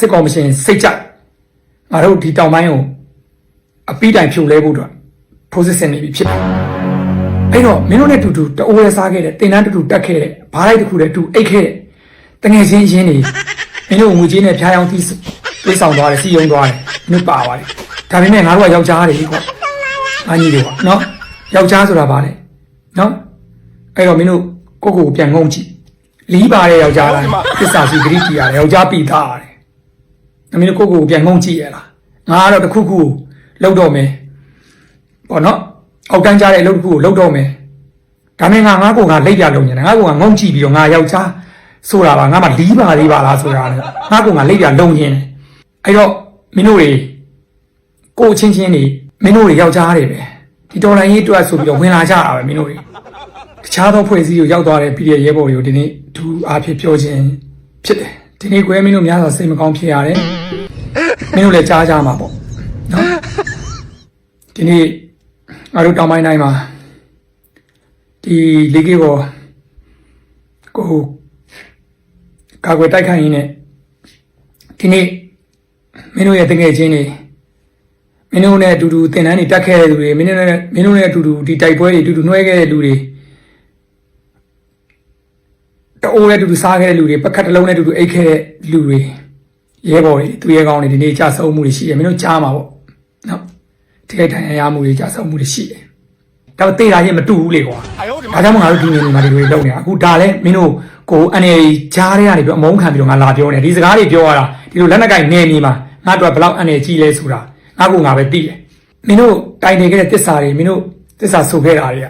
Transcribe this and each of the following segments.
စစ်ကော်မရှင်စိတ်ကြငါတို့ဒီတောင်ပိုင်းကိုအပီးတိုင်ဖြိုလဲဖို့အတွက် process ဆင်နေပြီဖြစ်တယ်အဲ့တော့မင်းတို့နဲ့တူတူတအိုးရဲစားခဲ့တဲ့တင်တန်းတူတူတက်ခဲ့တဲ့ဘားလိုက်တစ်ခုတည်းတူအိတ်ခဲ့တဲ့တငယ်ချင်းရင်းနေမင်းတို့ငွေကြီးနဲ့ဖျားယောင်းတီးပြေးဆောင်သွားတယ်စီယုံသွားတယ်မင်းပါပါတယ်ဒါပေမဲ့ငါတို့ကယောက်ျားတွေကွာအညီတွေကနော်ယောက်ျားဆိုတာဗာလေနော်အဲ့တော့မင်းတို့ကိုကိုကိုပြန်ငုံကြည့်လီးပါတဲ့ယောက်ျားလားသစ္စာရှိဂရိတီရတယ်ယောက်ျားပိသားရတယ် အမင်းတို့ကိုကိုကိုပြန်ငုံကြည့်ရလားငါကတော့တစ်ခုခုလောက်တော့မယ်ပေါ့နော်အောက်တန်းကြတဲ့အလုပ်တစ်ခုကိုလောက်တော့မယ်ဒါနဲ့ငါငါကိုငါလက်ပြလုံနေတာငါကိုငါငုံကြည့်ပြီးတော့ငါယောက်ျားဆိုတာပါငါမှလီးပါလေးပါလားဆိုတာလေငါကိုငါလက်ပြလုံနေတယ်အဲ့တော့မင်းတို့တွေကိုယ်ချင်းချင်းနေမင်းတို့တွေယောက်ျားတွေပဲဒီတော်လိုင်းရေးအတွက်ဆိုပြီးတော့ဝင်လာကြတာပဲမင်းတို့တွေတခြားသောဖွဲ့စည်းကိုရောက်သွားတဲ့ပြည်ရဲ့ရဲဘော်တွေကိုဒီနေ့ဒူအားဖြင့်ပြောခြင်းဖြစ်တယ် ဒီနေ့ကွဲမင်းတို့များစွာစိတ်မကောင်းဖြစ်ရတယ်မင်းတို့လည်းကြားကြမှာပေါ့နော်ဒီနေ့ငါတို့တောင်ပိုင်းတိုင်းမှာဒီလေးကေဘောကိုကာကွယ်တိုက်ခိုက်ရင်းနဲ့ဒီနေ့မင်းတို့ရဲ့တငယ်ချင်းတွေမင်းတို့နဲ့အတူတူသင်တန်းတွေတက်ခဲ့တဲ့လူတွေမင်းတို့နဲ့မင်းတို့နဲ့အတူတူဒီတိုက်ပွဲတွေအတူတူနှွှဲခဲ့တဲ့လူတွေ တအိုးနဲ့တူတူစားခဲ့တဲ့လူတွေပကတ်တစ်လုံးနဲ့တူတူအိတ်ခဲ့တဲ့လူတွေရဲဘော်တွေသူရဲကောင်းတွေဒီနေ့ကြာဆုံးမှုတွေရှိတယ်မင်းတို့ကြားမှာပေါ့နော်တိကျထိုင်ရမှုတွေကြာဆုံးမှုတွေရှိတယ်ဒါပေမဲ့တေးတာချင်းမတူဘူးလေကွာဒါကြောင့်မို့ငါတို့ဒီနေနေမှာဒီလိုလုပ်နေတာအခုဒါလည်းမင်းတို့ကိုအနေကြားတဲ့ကနေပြီးအမုန်းခံပြီးတော့ငါလာပြောနေဒီစကားတွေပြောရတာဒီလိုလက်နက်ကင်နေနေမှာငါတို့ကဘလောက်အနေကြီးလဲဆိုတာငါကငါပဲသိတယ်မင်းတို့တိုင်နေခဲ့တဲ့တစ္ဆာတွေမင်းတို့တစ္ဆာဆိုခဲ့တာတွေက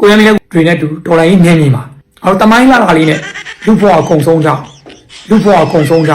ကိုရမင်းလည်းတွေနဲ့တူတော်လိုင်းနေနေမှာ အော်တမိုင်းလာတာလေးနဲ့လူဘွားအကုန်ဆုံးကြလူဘွားအကုန်ဆုံးကြ